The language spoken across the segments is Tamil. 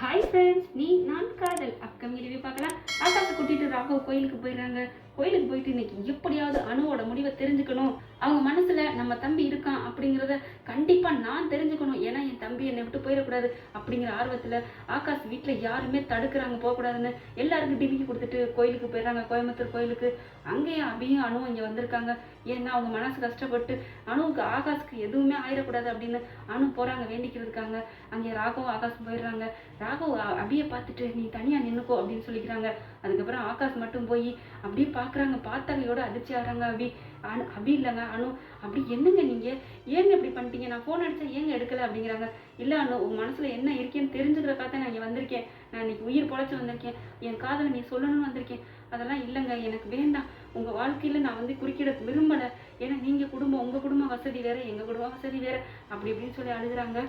ஹாய் ஃப்ரெண்ட்ஸ் நீ நான் காதல். அப்கமிங் ரிவ்யூ பார்க்கலாம். ஆகாஷை கூட்டிட்டு ராகவ் கோயிலுக்கு போயிடுறாங்க. கோயிலுக்கு போயிட்டு இன்னைக்கு எப்படியாவது அணுவோட முடிவை தெரிஞ்சுக்கணும். அவங்க மனசுல நம்ம தம்பி இருக்கான் அப்படிங்கிறத கண்டிப்பா நான் தெரிஞ்சுக்கணும் ஏன்னா என் தம்பி என்னை விட்டு போயிடக்கூடாது அப்படிங்கிற ஆர்வத்தில் ஆகாஷ் வீட்டில் யாருமே தடுக்கிறாங்க போகக்கூடாதுன்னு எல்லாருக்கும் டிமிக்கி கொடுத்துட்டு கோயிலுக்கு போயிடுறாங்க கோயம்புத்தூர் கோயிலுக்கு. அங்கேயும் அபியும் அணுவும் இங்கே வந்திருக்காங்க. ஏன்னா அவங்க மனசு கஷ்டப்பட்டு அணுவுக்கு ஆகாஷ்க்கு எதுவுமே ஆயிடக்கூடாது அப்படின்னு அணு போகிறாங்க வேண்டிக்கிறதுக்காங்க அங்கே ராகவும் ஆகாஷ் போயிடுறாங்க. ராகவ் அபியை பார்த்துட்டு நீ தனியாக நின்றுக்கோ அப்படின்னு சொல்லிக்கிறாங்க. அதுக்கப்புறம் ஆகாஷ் மட்டும் போய் அப்படியே பார்க்குறாங்க பார்த்தாகையோட அதிர்ச்சி ஆகிறாங்க அபி. அனு அபி இல்லைங்க அனு. அப்படி என்னங்க நீங்கள் ஏங்க இப்படி பண்ணிட்டீங்க? நான் ஃபோன் அடித்தா ஏங்க எடுக்கல அப்படிங்கிறாங்க. இல்லை அனு உங்கள் மனசில் என்ன இருக்கேன்னு தெரிஞ்சுக்கிறக்காக தான் நான் இங்கே வந்திருக்கேன். நான் இன்னைக்கு உயிர் பொழைச்சி வந்திருக்கேன். என் காதலை நீ சொல்லணும்னு வந்திருக்கேன். அதெல்லாம் இல்லைங்க எனக்கு வேண்டாம். உங்கள் வாழ்க்கையில் நான் வந்து குறுக்கிட விரும்பலை. ஏன்னா நீங்கள் குடும்பம் உங்கள் குடும்ப வசதி வேறு எங்கள் குடும்ப வசதி வேறு. அப்படி இப்படின்னு சொல்லி அழுகுறாங்க.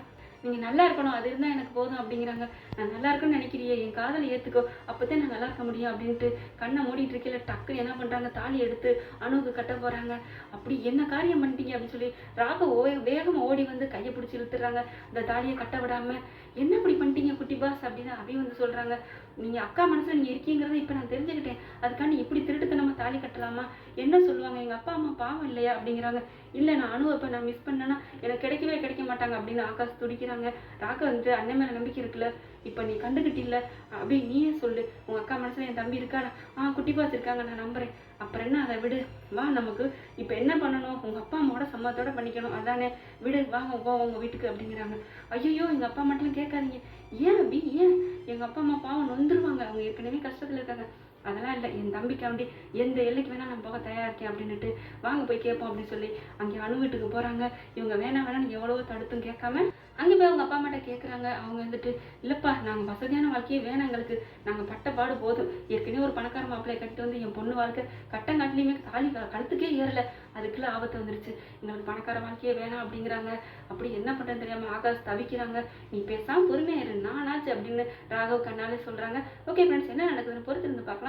நீங்க நல்லா இருக்கணும் அது இருந்தா எனக்கு போதும் அப்படிங்கிறாங்க. நான் நல்லா இருக்குன்னு நினைக்கிறியே என் காதலை ஏத்துக்கோ அப்பதான் நான் நல்லா இருக்க முடியும் அப்படின்ட்டு கண்ணை மூடிட்டு இருக்கையில டக்குன்னு என்ன பண்றாங்க? தாலி எடுத்து அணுவுக்கு கட்ட போறாங்க. அப்படி என்ன காரியம் பண்ணிட்டீங்க அப்படின்னு சொல்லி ராக ஓ வேகமா ஓடி வந்து கையை பிடிச்சி இழுத்துறாங்க. அந்த தாலியை கட்ட விடாம என்ன இப்படி பண்ணிட்டீங்க குட்டி பாஸ்? அப்படின்னு அபி வந்து சொல்றாங்க. நீங்கள் அக்கா மனசில் நீங்கள் இருக்கீங்கிறத இப்போ நான் தெரிஞ்சுக்கிட்டேன். அதுக்காண்டி இப்படி நம்ம தாலி கட்டலாமா? என்ன சொல்லுவாங்க? எங்கள் அப்பா அம்மா பாவம் இல்லையா? அப்படிங்கிறாங்க. இல்லை நான் அணுவை இப்போ நான் மிஸ் பண்ணேன்னா எனக்கு கிடைக்கவே கிடைக்க மாட்டாங்க அப்படின்னு ஆகாஷ் துடிக்கிறாங்க. ராக்க வந்து அண்ணன் மேலே நம்பிக்கை இருக்குல்ல? இப்போ நீ கண்டுகிட்டில்ல? அப்படி நீயே சொல்லு? உங்கள் அக்கா மனசில் என் தம்பி இருக்கானா? ஆ குட்டி பாஸ் இருக்காங்க நான் நம்புறேன். அப்புறம் என்ன? அதை விடு. வா நமக்கு இப்போ என்ன பண்ணணும்? உங்கள் அப்பா அம்மாவோட சம்மத்தோட பண்ணிக்கணும். அதானே? விடு வா போ உங்கள் வீட்டுக்கு அப்படிங்கிறாங்க. ஐயோ எங்கள் அப்பா மட்டும் கேட்காதீங்க. ஏன் அப்படி? ஏன்? எங்கள் அப்பா அம்மா பாவம் நொந்துருவாங்க அவங்க ஏற்கனவே கஷ்டத்துல இருக்காங்க. அதெல்லாம் இல்லை என் தம்பிக்காண்டி எந்த எல்லைக்கு வேணால் நான் போக தயாரா இருக்கேன் அப்படின்னுட்டு வாங்க போய் கேட்போம் அப்படின்னு சொல்லி அங்கே அணு வீட்டுக்கு போகிறாங்க இவங்க வேணாம் வேணாம்னு எவ்வளவோ தடுத்தும் கேட்காம அங்கே போய் அவங்க அப்பா அம்மாட்ட கேட்குறாங்க அவங்க வந்துட்டு இல்லைப்பா நாங்கள் வசதியான வாழ்க்கையே வேணாம் எங்களுக்கு. நாங்கள் பட்ட பாடு போதும். ஏற்கனவே ஒரு பணக்கார மாப்பிள்ளையை கட்டி வந்து என் பொண்ணு வாழ்க்கை கட்டங்காட்டிலையுமே தாலி கழுத்துக்கே ஏறல. அதுக்குள்ள ஆபத்து வந்துருச்சு. எங்களுக்கு பணக்கார வாழ்க்கையே வேணாம் அப்படிங்கிறாங்க. அப்படி என்ன பண்ணுறேன்னு தெரியாமல் ஆகாஷ் தவிக்கிறாங்க. நீ பேசாமல் பொறுமையாக இரு. நானாச்சு அப்படின்னு ராகவ் கண்ணாலே சொல்கிறாங்க ஓகே ஃப்ரெண்ட்ஸ் என்ன நடக்குதுன்னு பொறுத்து இருந்து பார்க்கலாம்.